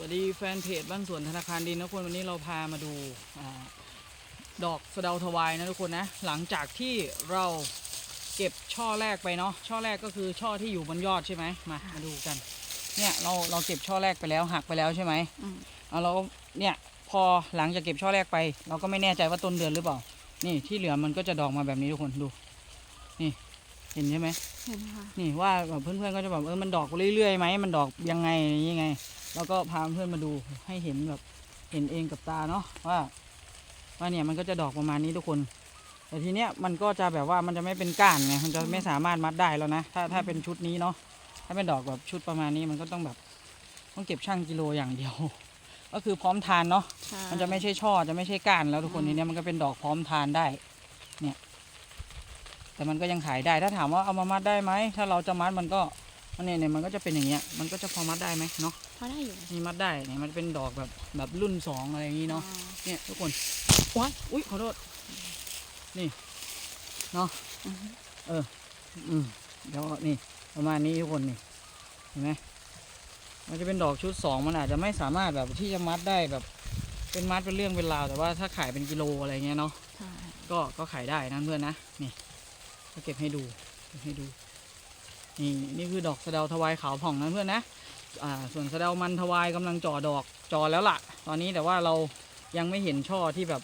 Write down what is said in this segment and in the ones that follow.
วัสดีแฟนเพจบ้านสวนธนาคารดินนะทุกคนวันนี้เราพามาดูอาดอกสะเดาทวายนะทุกคนนะ หลังจากที่เราเก็บช่อแรกไปเนาะช่อแรกก็คือช่อที่อยู่บนยอดใช่ไหมมามาดูกัน เนี่ยเราเราเก็บช่อแรกไปแล้วหักไปแล้วใช่ไหมอืมเอาเราเนี่ยพอหลังจากเก็บช่อแรกไป เราก็ไม่แน่ใจว่าต้นเดือนหรือเปล่า นี่ที่เหลือมันก็จะดอกมาแบบนี้ทุกคนดู นี่ เห็นใช่ไหมเห็นค่ะนี่ว่าแบบเพื่อนๆก็จะแบบเออมันดอกเรื่อยๆไหมมันดอกยังไงยังไง แล้วก็พาเพื่อนมาดูให้เห็นแบบเห็นเองกับตาเนาะว่าว่าเนี่ยมันก็จะดอกประมาณนี้ทุกคน แต่ทีเนี้ยมันก็จะแบบว่ามันจะไม่เป็นก้านไงมันจะไม่สามารถมัดได้แล้วนะถ้าถ้าเป็นชุดนี้เนาะถ้าเป็นดอกแบบชุดประมาณนี้มันก็ต้องแบบต้องเก็บช่างกิโลอย่างเดียว ก็คือพร้อมทานเนาะใช่มันจะไม่ใช่ช่อจะไม่ใช่ก้านแล้วทุกคนอืมทีเนี้ยมันก็เป็นดอกพร้อมทานได้ เนี่ย แต่มันก็ยังขายได้ ถ้าถามว่าเอามามัดได้ไหม ถ้าเราจะมัดมันก็มันเนี่ยเนี่ยมันก็จะเป็นอย่างเงี้ย มันก็จะพอมัดได้ไหมเนาะ พอได้อยู่นี่มัดได้เนี่ยมันเป็นดอกแบบแบบรุ่นสองอะไรอย่างงี้เนาะอ๋อเนี่ยทุกคนว้ายอุ้ยขอโทษ นี่ เนาะ อือฮึอืมเดี๋ยวนี่ประมาณนี้ทุกคนนี่ เห็นไหมมันจะเป็นดอกชุดสองมันอาจจะไม่สามารถแบบที่จะมัดได้แบบ เป็นมัดเป็นเรื่องเป็นราวแต่ว่าถ้าขายเป็นกิโลอะไรเงี้ยเนาะ ใช่ ก็ก็ขายได้นะเพื่อนนะ นี่ ก็เก็บให้ดูเก็บให้ดู นี่นี่คือดอกสะเดาทวายขาวผ่องนะเพื่อนนะอ่าส่วนสะเดามันทวายกำลังจ่อดอกจ่อแล้วล่ะ ตอนนี้แต่ว่าเรายังไม่เห็นช่อที่แบบ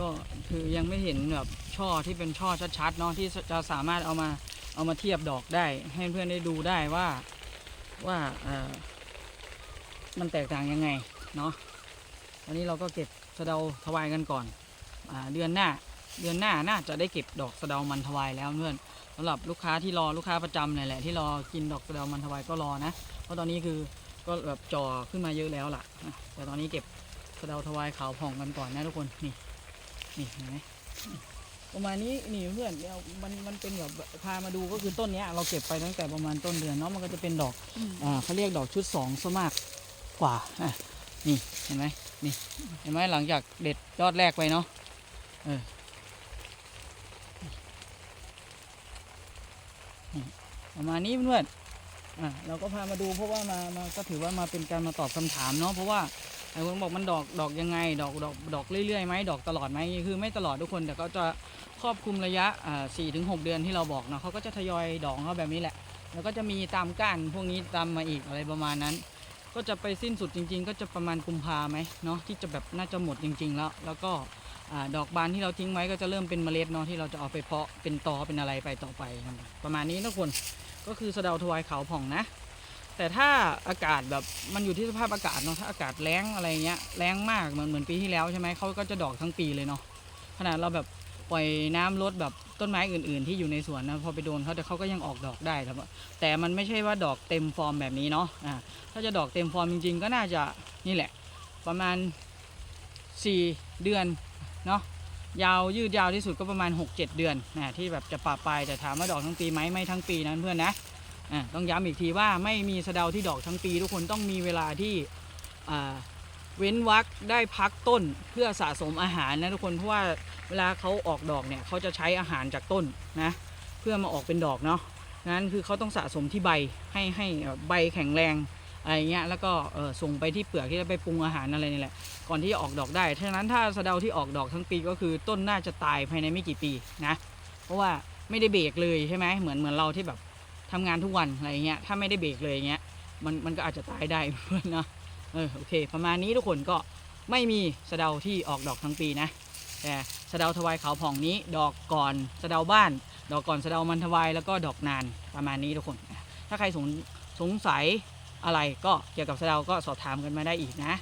ก็คือยังไม่เห็นแบบช่อที่เป็นช่อชัดๆเนาะที่จะสามารถเอามาเอามาเทียบดอกได้ ให้เพื่อนได้ดูได้ว่าว่าอ่อมันแตกต่างยังไงเนาะวันนี้เราก็เก็บสะเดาทวายกันก่อนอ่าเดือนหน้า เดือนหน้าน่าจะได้เก็บดอกสะเดามันทวายแล้วเพื่อนสำหรับลูกค้าที่รอลูกค้าประจำเลยแหละที่รอกินดอกสะเดามันทวายก็รอนะ เพราะตอนนี้คือก็แบบจ่อขึ้นมาเยอะแล้วล่ะแต่ตอนนี้เก็บสะเดาทวายขาวผ่องกันก่อนนะทุกคนนี่นี่เห็นไหมประมาณนี้นี่เพื่อนเดี๋ยมันมันเป็นแบบพามาดูก็คือต้นเนี้ยเราเก็บไปตั้งแต่ประมาณต้นเดือนเนาะมันก็จะเป็นดอกอ่าเขาเรียกดอกชุดสองซะมากกว่าอะนี่เห็นไหมนี่เห็นไหมหลังจากเด็ดยอดแรกไปเนาะเออนี่ ประมาณนี้เพื่อนอะเราก็พามาดูเพราะว่ามามาก็ถือว่ามาเป็นการมาตอบคำถามเนาะเพราะว่าไอ้คนบอกมันดอกดอกยังไง ดอกดอกดอกเรื่อยๆไหมดอกตลอดไหมคือไม่ตลอดทุกคนแต่ก็จะครอบคลุมระยะอ่าสี่ถึงหเดือนที่เราบอกเนาะเขาก็จะทยอยดอกเขาแบบนี้แหละ แล้วก็จะมีตามก้านพวกนี้ตามมาอีกอะไรประมาณนั้น ก็จะไปสิ้นสุดจริง ๆ ก็จะประมาณกุมภาไหมเนาะที่จะแบบน่าจะหมดจริง ๆ แล้วแล้วก็ ดอกบานที่เราทิ้งไว้ก็จะเริ่มเป็นเมล็ดเนาะที่เราจะเอาไปเพาะเป็นตอเป็นอะไรไปต่อไปนะครับประมาณนี้นะทุกคนก็คือสะเดาทวายเขาผ่องนะ แต่ถ้าอากาศแบบมันอยู่ที่สภาพอากาศเนาะถ้าอากาศแล้งอะไรเงี้ยแล้งมากเหมือนเหมือนปีที่แล้วใช่ไหมเขาก็จะดอกทั้งปีเลยเนาะขนาดเราแบบปล่อยน้ำลดแบบต้นไม้อื่น ๆ ที่อยู่ในสวนนะพอไปโดนเขาแต่เขาก็ยังออกดอกได้ครับแต่มันไม่ใช่ว่าดอกเต็มฟอร์มแบบนี้เนาะอ่าถ้าจะดอกเต็มฟอร์มจริง ๆ ก็น่าจะนี่แหละ ประมาณ 4 เดือน เนาะยาวยืดยาวที่สุดก็ประมาณ 6-7 เดือนนะที่แบบจะปะปลายแต่ถามว่าดอกทั้งปีไหมไม่ทั้งปีนั้นเพื่อนนะอ่าต้องย้ำอีกทีว่าไม่มีสะเดาที่ดอกทั้งปี ทุกคนต้องมีเวลาที่อ่าเว้นวักได้พักต้นเพื่อสะสมอาหารนะทุกคนเพราะว่าเวลาเขาออกดอกเนี่ยเขาจะใช้อาหารจากต้นนะเพื่อมาออกเป็นดอกเนาะนั้นคือเขาต้องสะสมที่ใบให้ให้ใบแข็งแรง อะไรเงี้ยแล้วก็เออส่งไปที่เปลือกที่จะไปปรุงอาหารอะไรนี่แหละก่อนที่จะออกดอกได้ฉะนั้นถ้าสะเดาที่ออกดอกทั้งปีก็คือต้นน่าจะตายภายในไม่กี่ปีนะเพราะว่าไม่ได้เบรกเลยใช่ไหมเหมือนเหมือนเราที่แบบทำงานทุกวันอะไรเงี้ยถ้าไม่ได้เบรกเลยเงี้ยมันมันก็อาจจะตายได้เพื่อนนะเออโอเค ประมาณนี้ทุกคนก็ไม่มีสะเดาที่ออกดอกทั้งปีนะแต่สะเดาทวายขาวผ่องนี้ดอกก่อนสะเดาบ้าน ดอกก่อนสะเดามันทวายแล้วก็ดอกนานประมาณนี้ทุกคน ถ้าใครสงสงสัย อะไรก็เกี่ยวกับสะเดาก็สอบถามกันมาได้อีกนะ